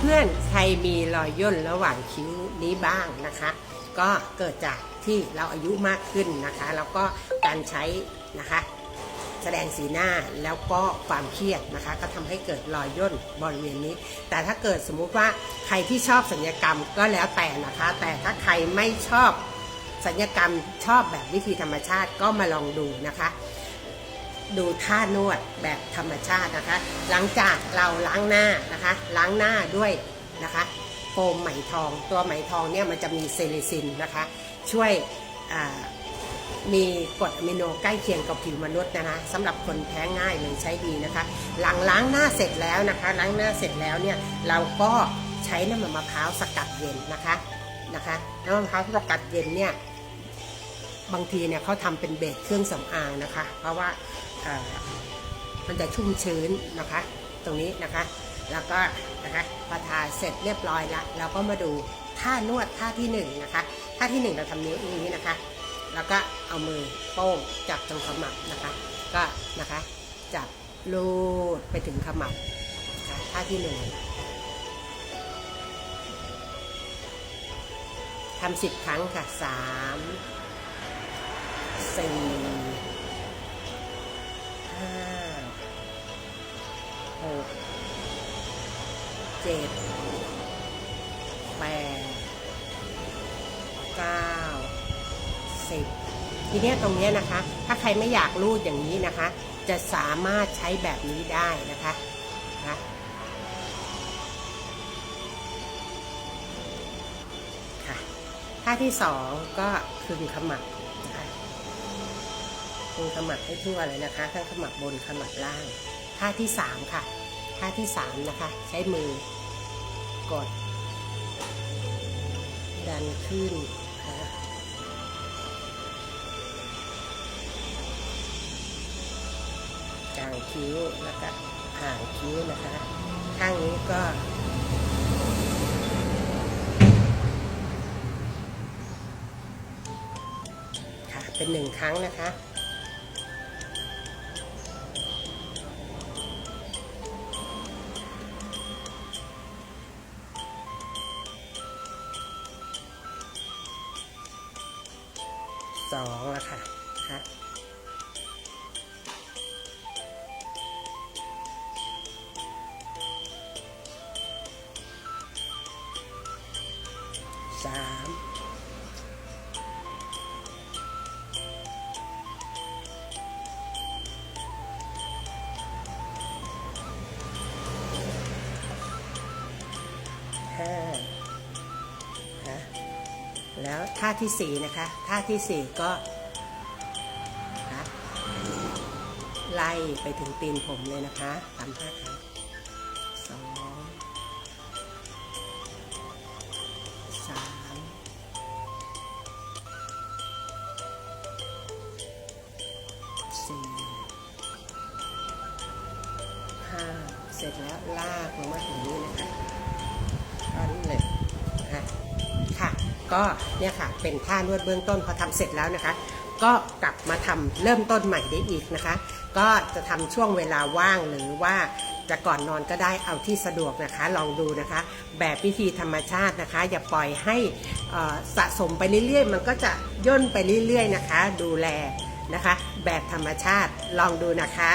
เพื่อนๆ ใครมีรอยย่นระหว่างคิ้วนี้บ้างนะคะ ก็เกิดจากที่เราอายุมากขึ้นนะคะ แล้วก็การใช้นะคะ แสดงสีหน้าแล้วก็ความเครียดนะคะ ก็ทำให้เกิดรอยย่นบริเวณนี้ แต่ถ้าเกิดสมมุติว่าใครที่ชอบสัญญกรรมก็แล้วแต่นะคะ แต่ถ้าใครไม่ชอบสัญญกรรมชอบแบบวิธีธรรมชาติก็มาลองดูนะคะ ดูท่านวดแบบธรรมชาตินะคะ หลังจากเราล้างหน้านะคะ ล้างหน้าด้วยนะคะโฟมไหมทอง ตัวไหมทองเนี่ยมันจะมีเซลิซินนะคะ ช่วยมีกรดอะมิโนใกล้เคียงกับผิวมนุษย์นะคะสำหรับคนแพ้ง่ายเลยใช้ดีนะคะ หลังล้างหน้าเสร็จแล้วนะคะ ล้างหน้าเสร็จแล้วเนี่ยเราก็ใช้น้ำมันมะพร้าวสกัดเย็นนะคะนะคะน้ำมันมะพร้าวสกัดเย็นเนี่ยบางทีเนี่ยเขาทำเป็นเบสเครื่องสำอางนะคะ เพราะว่า มันจะชุ่มชื้นนะคะ ตรงนี้นะคะ แล้วก็นะคะพอทาเสร็จเรียบร้อยแล้ว เราก็มาดูท่านวดท่าที่หนึ่งนะคะท่าที่หนึ่งเราทำนิ้วอย่างนี้นะคะ แล้วก็เอามือโป้งจับตรงขมับนะคะ ก็นะคะจับลูดไปถึงขมับนะคะท่าที่หนึ่งทำสิบครั้งค่ะสามสี่ ห้าหกเจ็ดแปดเก้าสิบทีเนี้ยตรงเนี้ยนะคะ ถ้าใครไม่อยากรูดอย่างนี้นะคะ จะสามารถใช้แบบนี้ได้นะคะนะคะค่ะท่าที่สองก็คึงขมับ นะคะคูขมับให้ทั่วเลยนะคะทั้งขมับบนขมับล่าง ท่าที่สามค่ะท่าที่สามนะคะ ใช้มือกด ดันขึ้นนะคะกลางคิ้วแล้วก็ห่างคิ้วนะคะ ข้างนี้ก็ค่ะเป็นหนึ่งครั้งนะคะ สองอะค่ะฮะสาม แล้วท่าที่สี่นะคะท่าที่สี่ก็ไล่ไปถึงตีนผมเลยนะคะสามห้าครั้งสองสามสี่ห้าเสร็จแล้วลากลงมาถึงนี้นะคะตอนนี้เลย ค่ะ ก็เนี่ยค่ะเป็นท่านวดเบื้องต้นพอทำเสร็จแล้วนะคะ ก็กลับมาทำเริ่มต้นใหม่ได้อีกนะคะ ก็จะทำช่วงเวลาว่างหรือว่าจะก่อนนอนก็ได้เอาที่สะดวกนะคะ ลองดูนะคะ แบบวิธีธรรมชาตินะคะ อย่าปล่อยให้สะสมไปเรื่อยๆ มันก็จะย่นไปเรื่อยๆนะคะ ดูแลนะคะ แบบธรรมชาติลองดูนะคะ